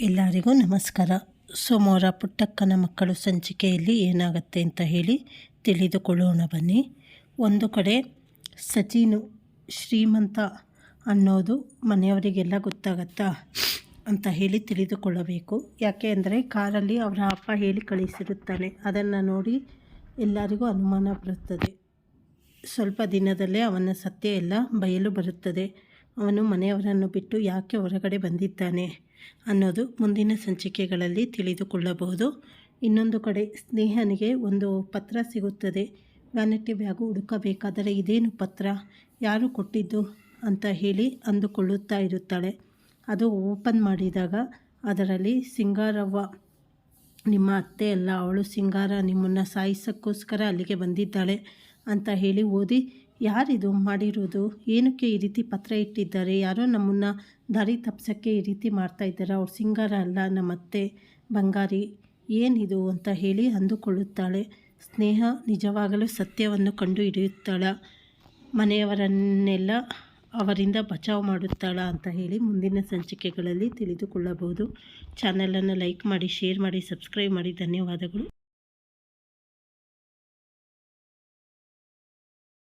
ಎಲ್ಲರಿಗೂ ನಮಸ್ಕಾರ. ಸೋಮವಾರ ಪುಟ್ಟಕ್ಕನ ಮಕ್ಕಳು ಸಂಚಿಕೆಯಲ್ಲಿ ಏನಾಗುತ್ತೆ ಅಂತ ಹೇಳಿ ತಿಳಿದುಕೊಳ್ಳೋಣ ಬನ್ನಿ. ಒಂದು ಕಡೆ ಸಚಿನು ಶ್ರೀಮಂತ ಅನ್ನೋದು ಮನೆಯವರಿಗೆಲ್ಲ ಗೊತ್ತಾಗತ್ತಾ ಅಂತ ಹೇಳಿ ತಿಳಿದುಕೊಳ್ಳಬೇಕು. ಯಾಕೆ ಅಂದರೆ ಕಾರಲ್ಲಿ ಅವರ ಅಪ್ಪ ಹೇಳಿ ಕಳಿಸಿರುತ್ತಾನೆ. ಅದನ್ನು ನೋಡಿ ಎಲ್ಲರಿಗೂ ಅನುಮಾನ ಬರುತ್ತದೆ. ಸ್ವಲ್ಪ ದಿನದಲ್ಲೇ ಅವನ ಸತ್ಯ ಎಲ್ಲ ಬಯಲು ಬರುತ್ತದೆ. ಅವನು ಮನೆಯವರನ್ನು ಬಿಟ್ಟು ಯಾಕೆ ಹೊರಗಡೆ ಬಂದಿದ್ದಾನೆ ಅನ್ನೋದು ಮುಂದಿನ ಸಂಚಿಕೆಗಳಲ್ಲಿ ತಿಳಿದುಕೊಳ್ಳಬಹುದು. ಇನ್ನೊಂದು ಕಡೆ, ಸ್ನೇಹನಿಗೆ ಒಂದು ಪತ್ರ ಸಿಗುತ್ತದೆ. ವ್ಯಾನಿಟಿ ಬ್ಯಾಗು ಹುಡುಕಬೇಕಾದರೆ ಇದೇನು ಪತ್ರ? ಯಾರು ಕೊಟ್ಟಿದ್ದು? ಅಂತ ಹೇಳಿ ಅಂದುಕೊಳ್ಳುತ್ತಾ ಇರುತ್ತಾಳೆ. ಅದು ಓಪನ್ ಮಾಡಿದಾಗ ಅದರಲ್ಲಿ, ಸಿಂಗಾರವ್ವ, ನಿಮ್ಮ ಅತ್ತೆ ಅಲ್ಲ, ಅವಳು ಸಿಂಗಾರ, ನಿಮ್ಮನ್ನು ಸಾಯಿಸೋಕ್ಕೋಸ್ಕರ ಅಲ್ಲಿಗೆ ಬಂದಿದ್ದಾಳೆ ಅಂತ ಹೇಳಿ ಓದಿ ಯಾರಿದು ಮಾಡಿರೋದು ಏನಕ್ಕೆ ಈ ರೀತಿ ಪತ್ರ ಇಟ್ಟಿದ್ದಾರೆ? ಯಾರೋ ನಮ್ಮನ್ನು ದಾರಿ ತಪ್ಪಿಸೋಕ್ಕೆ ಈ ರೀತಿ ಮಾಡ್ತಾ ಇದ್ದಾರೆ? ಅವ್ರು ಸಿಂಗಾರ ಅಲ್ಲ ನಮ್ಮತ್ತೆ ಬಂಗಾರಿ. ಏನಿದು ಅಂತ ಹೇಳಿ ಅಂದುಕೊಳ್ಳುತ್ತಾಳೆ. ಸ್ನೇಹ ನಿಜವಾಗಲೂ ಸತ್ಯವನ್ನು ಕಂಡು ಹಿಡಿಯುತ್ತಾಳ. ಮನೆಯವರನ್ನೆಲ್ಲ ಅವರಿಂದ ಬಚಾವ್ ಮಾಡುತ್ತಾಳ ಅಂತ ಹೇಳಿ ಮುಂದಿನ ಸಂಚಿಕೆಗಳಲ್ಲಿ ತಿಳಿದುಕೊಳ್ಳಬಹುದು. ಚಾನಲನ್ನು ಲೈಕ್ ಮಾಡಿ, ಶೇರ್ ಮಾಡಿ, ಸಬ್ಸ್ಕ್ರೈಬ್ ಮಾಡಿ. ಧನ್ಯವಾದಗಳು.